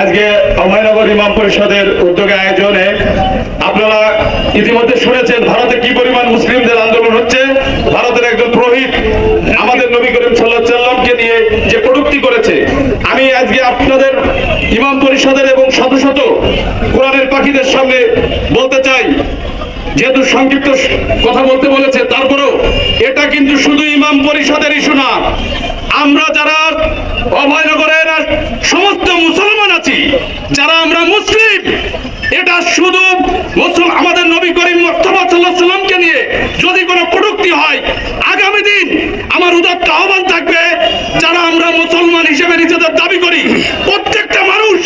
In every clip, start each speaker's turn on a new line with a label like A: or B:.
A: আজকে অভয়নগর ইমাম পরিষদের উদ্যোগে আয়োজনে আপনারা ইতিমধ্যে শুনেছেন, ভারতে কি পরিমাণ মুসলিমদের আন্দোলন হচ্ছে? ভারতের একজন পুরোহিত আমাদের নবী করিম নিয়ে যে করেছে, আমি আজকে আপনাদের ইমাম পরিষদের এবং শত শত কোরআনের পাখিদের সামনে বলতে চাই। যেহেতু সংক্ষিপ্ত কথা বলতে বলেছে, তারপরেও এটা কিন্তু শুধু ইমাম পরিষদের ইস্যু না। আমরা যারা অভয়নগরের সমস্ত মুসলমান আছি যারা আমরা মুসলিম এটা শুধু মুসল- আমাদের নবী করিম মোস্তফা সাল্লাহ সাল্লামকে নিয়ে যদি কোনো কটূক্তি হয় আগামী দিন আমার উদাত্ত আহ্বান থাকবে যারা আমরা মুসলমান হিসেবে নিজেদের দাবি করি প্রত্যেকটা মানুষ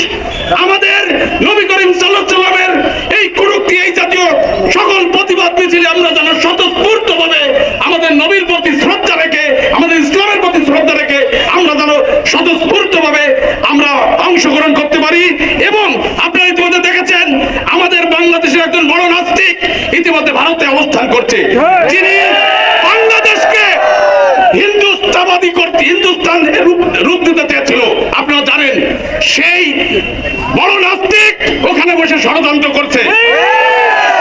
A: আমাদের নবী করিম সাল্লাহ সাল্লামের এই কটূক্তি এই জাতীয় সকল প্রতিবাদ মিছিলে আমরা যেন স্বতঃস্ফূর্ত ভাবে আমাদের নবীর প্রতি শ্রদ্ধা রেখে আমাদের ইসলামের প্রতি শ্রদ্ধা রেখে আমরা যেন স্বতঃস্ফূর্ত ভাবে আমরা অংশগ্রহণ করতে পারি এবং আপনারা ইতিমধ্যে দেখেছেন আমাদের বাংলাদেশের একজন বড় নাস্তিক ইতিমধ্যে ভারতে অবস্থান করছে। যিনি বাংলাদেশকে হিন্দুস্তাবাদী করতে হিন্দুস্তান রূপ দিতে চেয়েছিল। আপনারা জানেন সেই বড় নাস্তিক ওখানে বসে ষড়যন্ত্র করছে।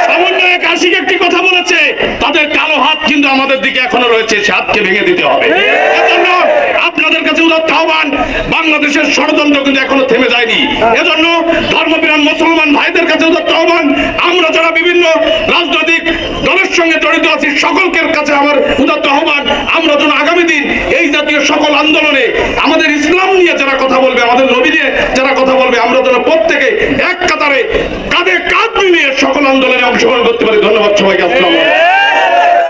A: সমন্বয়ক আশিক একটি কথা বলেছে তাদের কালো হাত কিন্তু আমাদের দিকে এখনও রয়েছে সে হাতকে ভেঙে দিতে হবে। আপনাদের কাছে আহ্বান বাংলাদেশের ষড়যন্ত্র কিন্তু এখনও থেমে যায়নি। এজন্য ধর্মপ্রাণ মুসলমান ভাইদের কাছে আহ্বান আমরা যারা বিভিন্ন সঙ্গে জড়িত আছি সকলকে কাছে আমার উদাত্ত আহ্বান। আমরা যেন আগামী দিন এই জাতীয় সকল আন্দোলনে আমাদের ইসলাম নিয়ে যারা কথা বলবে, আমাদের নবী নিয়ে যারা কথা বলবে, আমরা যেন প্রত্যেকে এক কাতারে কাঁধে কাঁধ মিলিয়ে সকল আন্দোলনে অংশগ্রহণ করতে পারি। ধন্যবাদ সবাইকে, আসসালামু